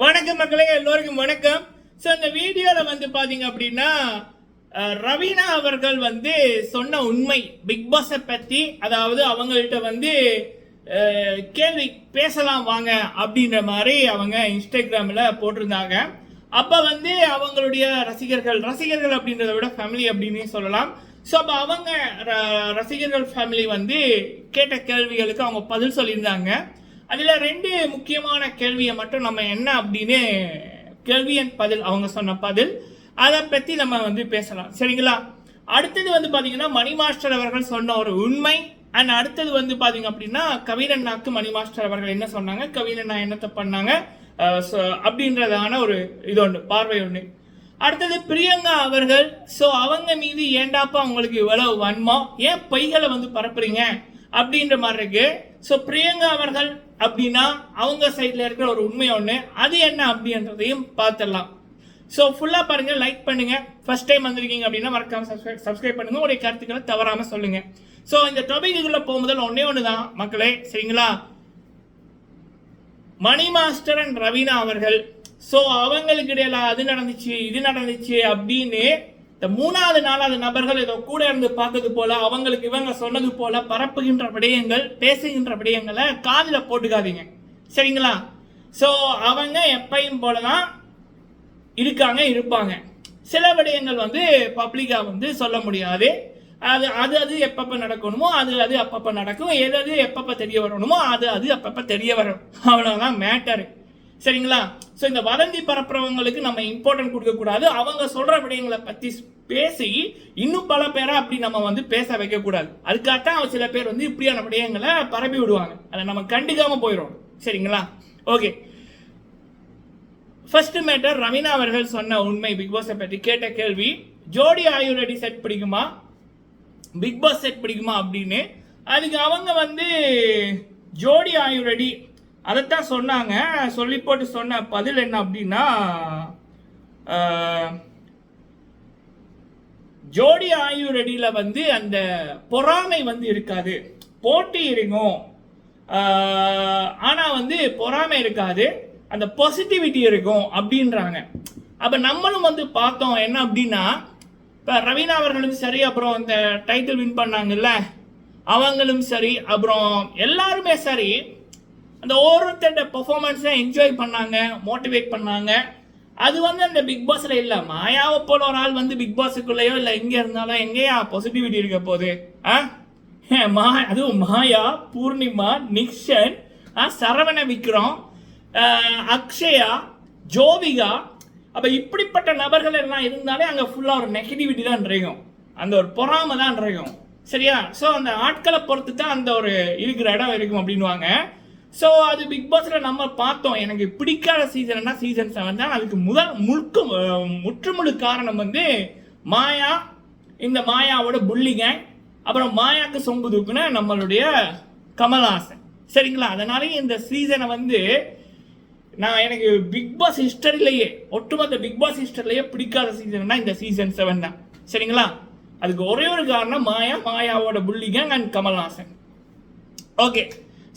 வணக்கம் மக்களே எல்லோருக்கும் வணக்கம். ஸோ இந்த வீடியோவில் வந்து பார்த்தீங்க அப்படின்னா ரவீனா அவர்கள் வந்து சொன்ன உண்மை பிக் பாஸை பற்றி அதாவது அவங்கள்ட்ட வந்து கேள்வி பேசலாம் வாங்க அப்படின்ற மாதிரி அவங்க இன்ஸ்டாகிராமில் போட்டிருந்தாங்க. அப்போ வந்து அவங்களுடைய ரசிகர்கள் ரசிகர்கள் அப்படின்றத விட ஃபேமிலி அப்படின்னு சொல்லலாம். ஸோ அப்போ அவங்க ர- ரசிகர்கள் ஃபேமிலி வந்து கேட்ட கேள்விகளுக்கு அவங்க பதில் சொல்லியிருந்தாங்க. அதில் ரெண்டு முக்கியமான கேள்வியை மட்டும் நம்ம என்ன அப்படின்னு கேள்வியன் பதில் அவங்க சொன்ன பதில் அதை பற்றி நம்ம வந்து பேசலாம். சரிங்களா? அடுத்தது வந்து பார்த்தீங்கன்னா மணி மாஸ்டர் அவர்கள் சொன்ன ஒரு உண்மை அண்ட் அடுத்தது வந்து பார்த்தீங்க அப்படின்னா கவிரண்ணாக்கு மணி மாஸ்டர் அவர்கள் என்ன சொன்னாங்க கவிரண்ணா என்னத்தை பண்ணாங்க அப்படின்றதான ஒரு இது ஒன்று பார்வை ஒன்று அடுத்தது பிரியங்கா அவர்கள் ஸோ அவங்க மீது ஏண்டாப்பா அவங்களுக்கு இவ்வளவு வன்மம்? ஏன் பொய்களை வந்து பரப்புறீங்க? அப்படின்ற மாதிரி இருக்கு. ஸோ பிரியங்கா அவர்கள் அப்படின்னா அவங்க சைடில் இருக்கிற ஒரு உண்மை ஒன்று அது என்ன அப்படின்றதையும் பார்த்துடலாம். ஸோ ஃபுல்லாக பாருங்கள் லைக் பண்ணுங்க. ஃபர்ஸ்ட் டைம் வந்திருக்கீங்க அப்படின்னா மறக்காம சப்ஸ்கிரைப் சப்ஸ்கிரைப் பண்ணுங்க. உடைய கருத்துக்களை தவறாமல் சொல்லுங்கள் ஸோ இந்த டொபிக்குள்ளே போகும்போது ஒன்றே ஒன்று தான் மக்களே சரிங்களா? மணி மாஸ்டர் அண்ட் ரவீனா அவர்கள். ஸோ அவங்களுக்கு இடையில அது நடந்துச்சு இது நடந்துச்சு அப்படின்னு இந்த மூணாவது நாலாவது நபர்கள் ஏதோ கூட இருந்து பார்த்தது போல அவங்களுக்கு இவங்க சொன்னது போல பரப்புகின்ற விடயங்கள் பேசுகின்ற விடயங்களை காதில் போட்டுக்காதீங்க. சரிங்களா? ஸோ அவங்க எப்பையும் போல தான் இருக்காங்க இருப்பாங்க. சில விடயங்கள் வந்து பப்ளிக்காக வந்து சொல்ல முடியாது. அது அது அது எப்பப்போ நடக்கணுமோ அது அது அப்பப்போ நடக்கும். எது அது எப்பப்போ தெரிய வரணுமோ அது அது அப்பப்போ தெரிய வரும். அவ்வளோதான் மேட்டரு சரிங்களா? ஸோ இந்த வதந்தி பரப்புறவங்களுக்கு நம்ம இம்பார்ட்டன்ட் கொடுக்கக்கூடாது அவங்க சொல்கிற விடயங்களை பற்றி பேசி இன்னும் பல பேரை அப்படி நம்ம வந்து பேச வைக்கக்கூடாது அதுக்காகத்தான் சில பேர் வந்து இப்படியான விடயங்களை பரப்பி விடுவாங்க. அதை நம்ம கண்டுக்காமல் போயிடும் சரிங்களா? ஓகே ஃபர்ஸ்ட் மேட்டர் ரவீனா அவர்கள் சொன்ன உண்மை பிக் பாஸை பற்றி கேட்ட கேள்வி Jodi are you ready set பிடிக்குமா? பிக் பாஸ் செட் பிடிக்குமா அப்படின்னு? அதுக்கு அவங்க வந்து ஜோடி ஆயுர்வேடி அதைத்தான் சொன்னாங்க. சொல்லி போட்டு சொன்ன பதில் என்ன அப்படின்னா ஜோடி ஜோடி ஆயுர்வேடியில் வந்து அந்த பொறாமை வந்து இருக்காது. போட்டி இருக்கும் ஆனால் வந்து பொறாமை இருக்காது. அந்த பாசிட்டிவிட்டி இருக்கும் அப்படின்றாங்க. அப்போ நம்மளும் வந்து பார்த்தோம் என்ன அப்படின்னா இப்போ ரவீனா அவர்களும் சரி அப்புறம் இந்த டைட்டில் வின் பண்ணாங்கல்ல அவங்களும் சரி அப்புறம் எல்லாருமே சரி அந்த ஒருத்தட்ட பெர்ஃபார்மன்ஸை என்ஜாய் பண்ணாங்க மோட்டிவேட் பண்ணாங்க. அது வந்து அந்த பிக் பாஸில் இல்லை. மாயாவை போல ஒரு ஆள் வந்து பிக் பாஸுக்குள்ளேயோ இல்லை எங்கே இருந்தாலும் எங்கேயா பாசிட்டிவிட்டி இருக்க போகுது? ஆ? மா அதுவும் மாயா பூர்ணிமா நிக்ஷன் ஆ, சரவண விக்ரம் அக்ஷயா ஜோவிகா. அப்போ இப்படிப்பட்ட நபர்கள் எல்லாம் இருந்தாலே அங்கே ஃபுல்லாக ஒரு நெகட்டிவிட்டி தான் இருக்கும் அந்த ஒரு பொறாமை தான் இருக்கும் சரியா? ஸோ அந்த ஆட்களை பொறுத்து தான் அந்த ஒரு இருக்கிற இடம் இருக்கும் அப்படின்வாங்க ஸோ அது பிக் பாஸில் நம்ம பார்த்தோம். எனக்கு பிடிக்காத சீசன்னா சீசன் செவன் தான். அதுக்கு முதல் முழுக்க முற்றுமுழு காரணம் வந்து மாயா இந்த மாயாவோட புள்ளிங்க அப்புறம் மாயாக்கு சொம்பு தூக்குன நம்மளுடைய கமல்ஹாசன். சரிங்களா? அதனாலேயே இந்த சீசனை வந்து நான் எனக்கு பிக் பாஸ் ஹிஸ்டரிலேயே ஒட்டுமொத்த பிக் பாஸ் ஹிஸ்டரிலேயே பிடிக்காத சீசன்னா இந்த சீசன் செவன் தான். சரிங்களா? அதுக்கு ஒரே ஒரு காரணம் மாயா மாயாவோட புள்ளிgang அண்ட் கமல்ஹாசன். ஓகே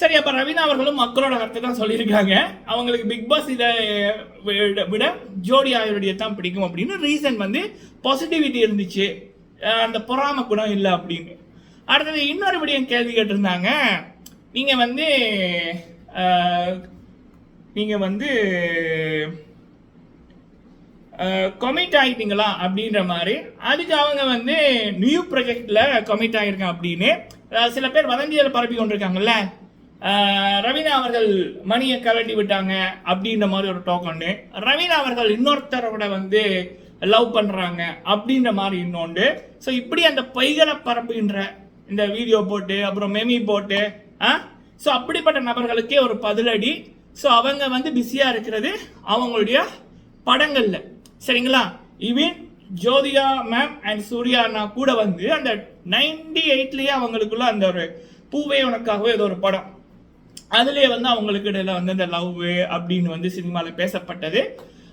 சரி அப்ப ரவீனா அவர்களும் மக்களோட கருத்தை தான் சொல்லியிருக்காங்க அவங்களுக்கு பிக் பாஸ் இதை விட- ஜோடி ஆயுடைய தான் பிடிக்கும் அப்படின்னு ரீசன் வந்து பாசிட்டிவிட்டி இருந்துச்சு. அந்த பொறாம குணம் இல்லை அப்படின்னு. அடுத்தது இன்னொரு விடியும் கேள்வி கேட்டிருந்தாங்க. நீங்கள் வந்து நீங்கள் வந்து கமிட் ஆகிட்டீங்களா அப்படின்ற மாதிரி. அதுக்கு அவங்க வந்து நியூ ப்ராஜெக்டில் கொமிட் ஆகியிருக்கேன் அப்படின்னு. சில பேர் வதந்தியில் பரப்பி கொண்டிருக்காங்கல்ல. ரவீனா அவர்கள் மணியை கலட்டி விட்டாங்க அப்படின்ற மாதிரி ஒரு டாக் ஒன்று ரவீனா அவர்கள் இன்னொருத்தரோட வந்து லவ் பண்ணுறாங்க அப்படின்ற மாதிரி இன்னொன்று ஸோ இப்படி அந்த பைகளை பரப்புகின்ற இந்த வீடியோ போட்டு அப்புறம் மெமி போட்டு ஆ? ஸோ அப்படிப்பட்ட நபர்களுக்கே ஒரு பதிலடி. ஸோ அவங்க வந்து பிஸியாக இருக்கிறது அவங்களுடைய படங்களில். சரிங்களா? இவின் ஜோதிகா மேம் அண்ட் சூர்யா அண்ணா கூட வந்து அந்த நைன்டி எயிட்லேயே அவங்களுக்குள்ள அந்த ஒரு பூவே உனக்காகவே ஏதோ ஒரு படம். அதுலேயே வந்து அவங்களுக்கு இடையில வந்து இந்த லவ் அப்படின்னு வந்து சினிமாவில் பேசப்பட்டது.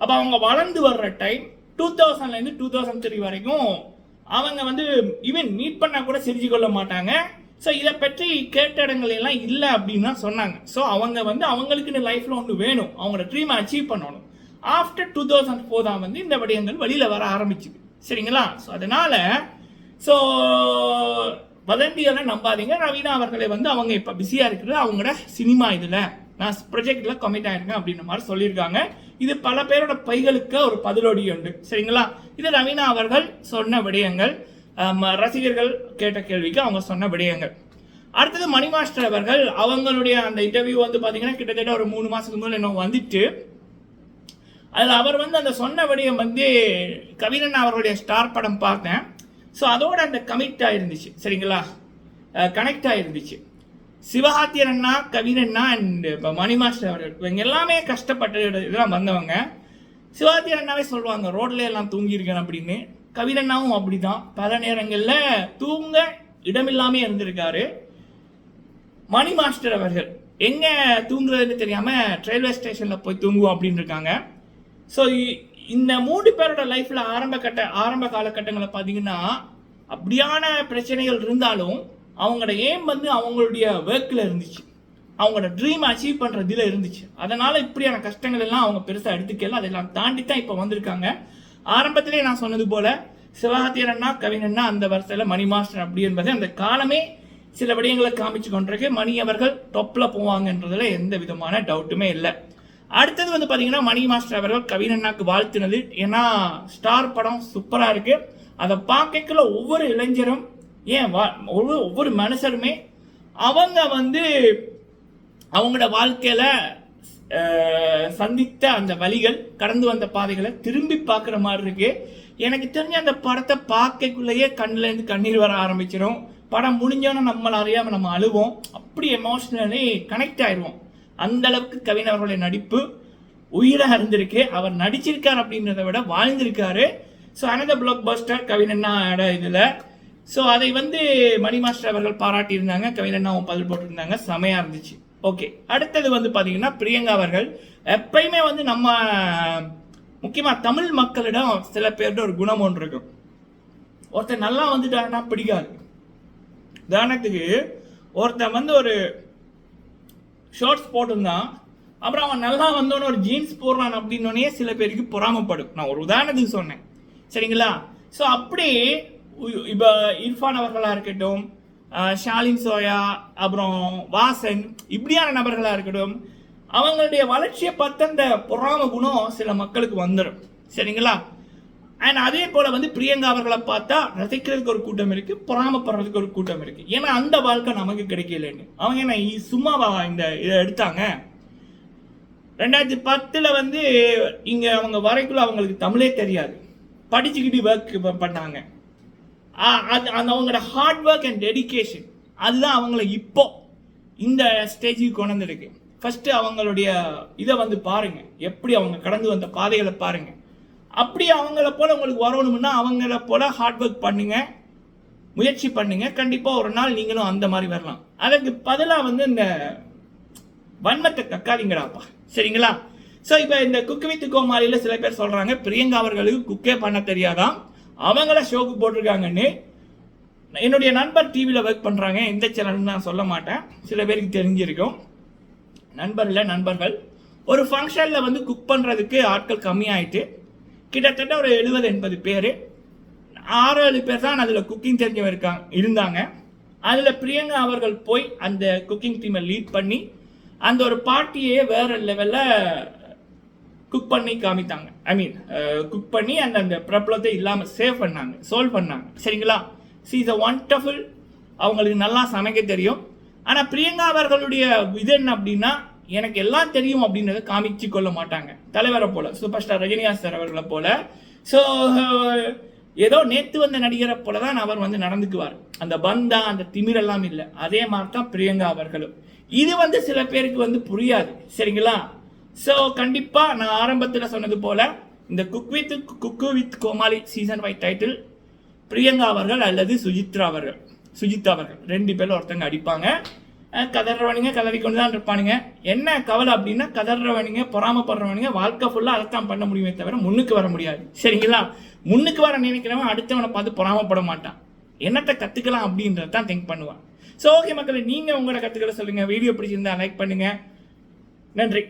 அப்போ அவங்க வளர்ந்து வர்ற டைம் டூ தௌசண்ட்லேருந்து டூ தௌசண்ட் த்ரீ வரைக்கும் அவங்க வந்து ஈவன் மீட் பண்ணால் கூட சிரிச்சு கொள்ள மாட்டாங்க. ஸோ இதை பற்றி கேட்ட இடங்கள் எல்லாம் இல்லை அப்படின்னு தான் சொன்னாங்க. ஸோ அவங்க வந்து அவங்களுக்குன்னு லைஃப்பில் ஒன்று வேணும். அவங்களோட ட்ரீமை அச்சீவ் பண்ணணும். ஆஃப்டர் டூ தௌசண்ட் ஃபோர் தான் வந்து இந்த விடயங்கள் வெளியில் வர ஆரம்பிச்சுது. சரிங்களா? ஸோ அதனால் ஸோ வதந்தியெல்லாம் நம்பாதீங்க. ரவீனா அவர்களை வந்து அவங்க இப்போ பிஸியாக இருக்கிறது. அவங்களோட சினிமா இதில். நான் ப்ரொஜெக்டில் கமிட் ஆயிருக்கேன் அப்படின்ற மாதிரி சொல்லியிருக்காங்க. இது பல பேரோட பைகளுக்கு ஒரு பதிலொடி உண்டு. சரிங்களா? இது ரவீனா அவர்கள் சொன்ன விடயங்கள். ரசிகர்கள் கேட்ட கேள்விக்கு அவங்க சொன்ன விடயங்கள். அடுத்தது மணி மாஸ்டர் அவர்கள் அவங்களுடைய அந்த இன்டர்வியூ வந்து பார்த்தீங்கன்னா கிட்டத்தட்ட ஒரு மூணு மாதத்துக்கு முதல்ல இன்னும் வந்துட்டு அதில் அவர் வந்து அந்த சொன்ன விடயம் வந்து கவினன் அவர்களுடைய ஸ்டார் படம் பார்த்தேன். ஸோ அதோட அந்த கமிட் ஆயிருந்துச்சு. சரிங்களா? கனெக்ட் ஆயிருந்துச்சு. சிவகாத்தியர் அண்ணா கவினண்ணா அண்ட் மணி மாஸ்டர் அவர்கள் இவங்க எல்லாமே கஷ்டப்பட்ட இதெல்லாம் வந்தவங்க. சிவாத்தியர் அண்ணாவே சொல்லுவாங்க ரோட்ல எல்லாம் தூங்கியிருக்கேன் அப்படின்னு. கவினண்ணாவும் அப்படிதான். பல நேரங்களில் தூங்க இடமில்லாமே இருந்திருக்காரு. மணி மாஸ்டர் அவர்கள். எங்கே தூங்குறதுன்னு தெரியாமல் ரயில்வே ஸ்டேஷனில் போய் தூங்குவோம் அப்படின்னு இருக்காங்க ஸோ இந்த மூணு பேரோட லைஃப்ல ஆரம்ப கட்ட ஆரம்ப காலகட்டங்களை பார்த்தீங்கன்னா அப்படியான பிரச்சனைகள் இருந்தாலும் அவங்களோட ஏம் வந்து அவங்களுடைய ஒர்க்கில் இருந்துச்சு. அவங்களோட ட்ரீம் அச்சீவ் பண்ணுறதுல இருந்துச்சு. அதனால் இப்படியான கஷ்டங்கள் எல்லாம் அவங்க பெருசாக எடுத்துக்கல. அதெல்லாம் தாண்டி தான் இப்போ வந்திருக்காங்க. ஆரம்பத்திலே நான் சொன்னது போல சிவகாத்தியரண்ணா கவிஞன்னா அந்த வருஷத்தில் மணி மாஸ்டர் அப்படி என்பது அந்த காலமே சில விடயங்களை காமிச்சு கொண்டிருக்கு. மணி அவர்கள் டொப்பில் போவாங்கன்றதுல எந்த விதமான டவுட்டுமே இல்லை. அடுத்தது வந்து பார்த்தீங்கன்னா மணி மாஸ்டர் அவர்கள் கவினண்ணாக்கு வாழ்த்தினது. ஏன்னா ஸ்டார் படம் சூப்பராக இருக்குது அதை பார்க்கக்குள்ள ஒவ்வொரு இளைஞரும் ஏன் வா ஒவ்வொரு ஒவ்வொரு மனுஷருமே அவங்க வந்து அவங்களோட வாழ்க்கையில் சந்தித்த அந்த வழிகள் கடந்து வந்த பாதைகளை திரும்பி பார்க்குற மாதிரி இருக்கு. எனக்கு தெரிஞ்ச அந்த படத்தை பார்க்கக்குள்ளேயே கண்ணிலேருந்து கண்ணீர் வர ஆரம்பிச்சிடும் படம் முடிஞ்சோன்னு நம்மளை அறியாமல் நம்ம அழுவோம். அப்படி எமோஷ்னலி கனெக்ட் ஆயிடுவோம் அந்த அளவுக்கு கவின் அவர்களுடைய நடிப்பு உயிராக இருந்திருக்கு. அவர் நடிச்சிருக்கார் அப்படின்றத விட வாழ்ந்திருக்காரு. ஸோ அனத பிளாக் பஸ்டர் கவினண்ணா இதில். ஸோ அதை வந்து மணி மாஸ்டர் அவர்கள் பாராட்டியிருந்தாங்க. கவினண்ணாவும் பதில் போட்டிருந்தாங்க. செமையாக இருந்துச்சு. ஓகே அடுத்தது வந்து பார்த்தீங்கன்னா பிரியங்கா அவர்கள். எப்பயுமே வந்து நம்ம முக்கியமாக தமிழ் மக்களிடம் சில பேர்கிட்ட ஒரு குணம் ஒன்று இருக்கும். ஒருத்தர் நல்லா வந்துட்டாருன்னா பிடிக்காது. உதாரணத்துக்கு ஒருத்தன் வந்து ஒரு ஷர்ட்ஸ் போட்டிருந்தான். அப்புறம் அவன் நல்லா வந்தோன்னு ஒரு ஜீன்ஸ் போடுறான் அப்படின்னோடனே சில பேருக்கு பொறாமப்படும். நான் ஒரு உதாரணத்துக்கு சொன்னேன். சரிங்களா? ஸோ அப்படி இப்போ இர்ஃபான் அவர்களாக இருக்கட்டும் ஷாலின் சோயா அப்புறம் வாசன் இப்படியான நபர்களாக இருக்கட்டும் அவங்களுடைய வளர்ச்சியை பார்த்து அந்த பொறாம குணம் சில மக்களுக்கு வந்துடும் சரிங்களா? அண்ட் அதே போல வந்து பிரியங்கா அவர்களை பார்த்தா ரசிக்கிறதுக்கு ஒரு கூட்டம் இருக்கு பொறாமப்படுறதுக்கு ஒரு கூட்டம் இருக்கு. ஏன்னா அந்த வாழ்க்கை நமக்கு கிடைக்கலன்னு. அவங்க என்ன சும்மாவா இந்த இதை எடுத்தாங்க? ரெண்டாயிரத்தி பத்தில் வந்து இங்கே அவங்க வரைக்குள்ள அவங்களுக்கு தமிழே தெரியாது. படிச்சுக்கிட்டு ஒர்க் பண்ணாங்க. அது அந்த அவங்களோட ஹார்ட் ஒர்க் அண்ட் டெடிகேஷன் அதுதான் அவங்கள இப்போ இந்த ஸ்டேஜுக்கு கொண்டு வந்திருக்கு. ஃபஸ்ட்டு அவங்களுடைய இதை வந்து பாருங்கள் எப்படி அவங்க கடந்து வந்த பாதைகளை பாருங்கள் அப்படி அவங்கள போல உங்களுக்கு வரணும்னா அவங்கள போல ஹார்ட் ஒர்க் பண்ணுங்க. முயற்சி பண்ணுங்க. கண்டிப்பாக ஒரு நாள் நீங்களும் அந்த மாதிரி வரலாம். அதுக்கு பதிலாக வந்து இந்த வன்மத்தை கக்காதீங்கடாப்பா சரிங்களா? ஸோ இப்போ இந்த குக்கு வித்து கோமாளியில் சில பேர் சொல்கிறாங்க பிரியங்கா அவர்களுக்கு குக்கே பண்ண தெரியாதான் அவங்கள ஷோக்கு போட்டிருக்காங்கன்னு என்னுடைய நண்பர் டிவியில் ஒர்க் பண்ணுறாங்க எந்த சேனல்னு நான் சொல்ல மாட்டேன். சில பேருக்கு தெரிஞ்சிருக்கும். நண்பர் இல்லை நண்பர்கள். ஒரு ஃபங்க்ஷனில் வந்து குக் பண்ணுறதுக்கு ஆட்கள் கம்மியாயிட்டு கிட்டத்தட்ட ஒரு எழுபது எண்பது பேர். ஆறு ஏழு பேர் தான் அதில் குக்கிங் தெரிஞ்சவங்க இருக்காங்க இருந்தாங்க. அதில் பிரியங்கா அவர்கள் போய் அந்த குக்கிங் டீமை லீட் பண்ணி அந்த ஒரு பார்ட்டியே வேற லெவலில் குக் பண்ணி காமித்தாங்க. ஐ மீன் குக் பண்ணி அந்த அந்த பிரபலத்தை இல்லாமல் சேவ் பண்ணாங்க சால்வ் பண்ணாங்க. சரிங்களா? சி இஸ் அ ஒன்டர்ஃபுல் அவங்களுக்கு நல்லா சமைக்க தெரியும். ஆனால் பிரியங்கா அவர்களுடைய இது என்ன அப்படின்னா எனக்கு எல்லாம் தெரியும் அப்படின்றத காமிச்சு கொள்ள மாட்டாங்க. தலைவரை போல சூப்பர் ஸ்டார் ரஜினிகாந்த் சார் அவர்களை போல. ஸோ ஏதோ நேற்று வந்த நடிகரை போல தான் அவர் வந்து நடந்துக்குவார். அந்த பந்தா அந்த திமிரெல்லாம் இல்லை. அதே மாதிரி தான் பிரியங்கா அவர்களும். இது வந்து சில பேருக்கு வந்து புரியாது. சரிங்களா? ஸோ கண்டிப்பாக நான் ஆரம்பத்தில் சொன்னது போல இந்த cook with cook with Comali season five title Priyanka அவர்கள் அல்லது சுஜித்ரா அவர்கள். சுஜித் அவர்கள். ரெண்டு பேரும் ஒருத்தங்க அடிப்பாங்க. கதறவனுங்க கதறிக்கொண்டு தான் இருப்பானுங்க. என்ன கவலை அப்படின்னா கதறவனுங்க பொறாமப்படுறவனுங்க வாழ்க்கை ஃபுல்லாக அதைத்தான் பண்ண முடியுமே தவிர முன்னுக்கு வர முடியாது. சரிங்களா? முன்னுக்கு வர நினைக்கிறவன் அடுத்தவனை பார்த்து பொறாமப்பட மாட்டான். என்னத்தை கற்றுக்கலாம் அப்படின்றத தான் திங்க் பண்ணுவான். ஸோ ஓகே மக்களை நீங்கள் உங்களோட கற்றுக்கிற சொல்லுங்கள் வீடியோ பிடிச்சிருந்தா லைக் பண்ணுங்கள் நன்றி.